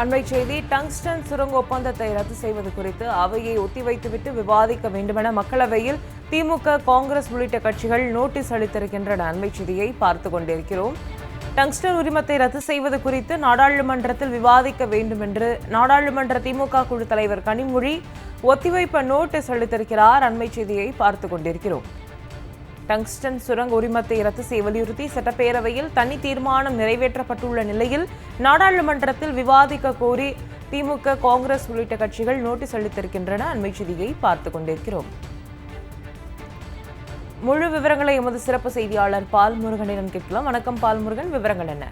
அண்மை செய்தி டங்ஸ்டன் சுரங்க ஒப்பந்தத்தை ரத்து செய்வது குறித்து அவையை ஒத்திவைத்துவிட்டு விவாதிக்க வேண்டுமென மக்களவையில் திமுக காங்கிரஸ் உள்ளிட்ட கட்சிகள் நோட்டீஸ் அளித்திருக்கின்றன. அண்மை செய்தியை பார்த்து கொண்டிருக்கிறோம். டங்ஸ்டன் உரிமத்தை ரத்து செய்வது குறித்து நாடாளுமன்றத்தில் விவாதிக்க வேண்டும் என்று நாடாளுமன்ற திமுக குழு தலைவர் கனிமொழி ஒத்திவைப்ப நோட்டீஸ் அளித்திருக்கிறார். அண்மை செய்தியை பார்த்து கொண்டிருக்கிறோம். டங்ஸ்டன் சுரங்க உரிமத்தை ரத்து செய்ய வலியுறுத்தி சட்டப்பேரவையில் தனி தீர்மானம் நிறைவேற்றப்பட்டுள்ள நிலையில் நாடாளுமன்றத்தில் விவாதிக்க கோரி திமுக காங்கிரஸ் உள்ளிட்ட கட்சிகள் நோட்டீஸ் அளித்திருக்கின்றன. அண்மை செய்தியை பார்த்து கொண்டிருக்கிறோம். முழு விவரங்களை எமது சிறப்பு செய்தியாளர் பால் முருகனிடம் கேட்கலாம். வணக்கம் பால் முருகன் விவரங்கள் என்ன?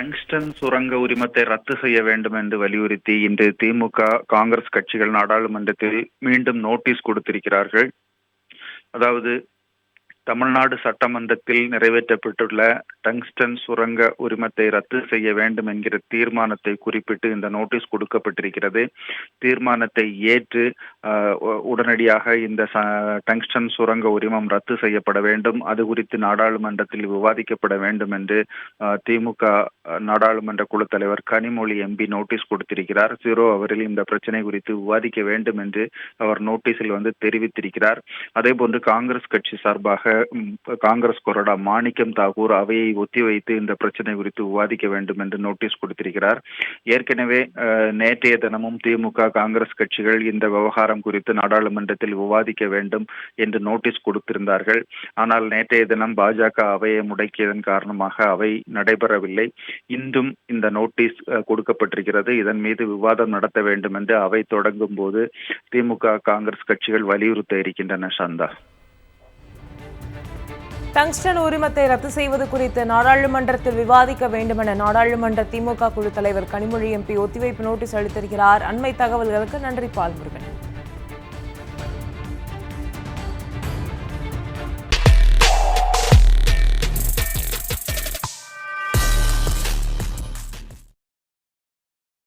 டங்ஸ்டன் சுரங்க உரிமத்தை ரத்து செய்ய வேண்டும் என்று வலியுறுத்தி இன்று திமுக காங்கிரஸ் கட்சிகள் நாடாளுமன்றத்தில் மீண்டும் நோட்டீஸ் கொடுத்திருக்கிறார்கள். அதாவது தமிழ்நாடு சட்டமன்றத்தில் நிறைவேற்றப்பட்டுள்ள டங்ஸ்டன் சுரங்க உரிமத்தை ரத்து செய்ய வேண்டும் என்கிற தீர்மானத்தை குறிப்பிட்டு இந்த நோட்டீஸ் கொடுக்கப்பட்டிருக்கிறது. தீர்மானத்தை ஏற்று உடனடியாக இந்த டங்ஸ்டன் சுரங்க உரிமம் ரத்து செய்யப்பட வேண்டும். அது குறித்து நாடாளுமன்றத்தில் விவாதிக்கப்பட வேண்டும் என்று திமுக நாடாளுமன்ற குழு தலைவர் கனிமொழி எம்பி நோட்டீஸ் கொடுத்திருக்கிறார். ஜீரோ அவரில் இந்த பிரச்சனை குறித்து விவாதிக்க வேண்டும் என்று அவர் நோட்டீஸில் வந்து தெரிவித்திருக்கிறார். அதே போன்று காங்கிரஸ் கட்சி சார்பாக காங்கிரஸ் கொறடா மாணிக்கம் தாகூர் அவையை ஒத்திவைத்து இந்த பிரச்சனை குறித்து விவாதிக்க வேண்டும் என்று நோட்டீஸ் கொடுத்திருக்கிறார். ஏற்கனவே நேற்றைய தினமும் திமுக காங்கிரஸ் கட்சிகள் இந்த விவகாரம் குறித்து நாடாளுமன்றத்தில் விவாதிக்க வேண்டும் என்று நோட்டீஸ் கொடுத்திருந்தார்கள். ஆனால் நேற்றைய தினம் பாஜக அவையை முடக்கியதன் காரணமாக அவை நடைபெறவில்லை. இன்றும் இந்த நோட்டீஸ் கொடுக்கப்பட்டிருக்கிறது. இதன் மீது விவாதம் நடத்த வேண்டும் என்று அவை தொடங்கும் போது திமுக காங்கிரஸ் கட்சிகள் வலியுறுத்த இருக்கின்றன சந்தா. டங்ஸ்டன் உரிமத்தை ரத்து செய்வது குறித்து நாடாளுமன்றத்தில் விவாதிக்க வேண்டுமென நாடாளுமன்ற திமுக குழு தலைவர் கனிமொழி எம்பி ஒத்திவைப்பு நோட்டீஸ் அளித்திருக்கிறார். அண்மை தகவல்களுக்கு நன்றி பால் முருகன்.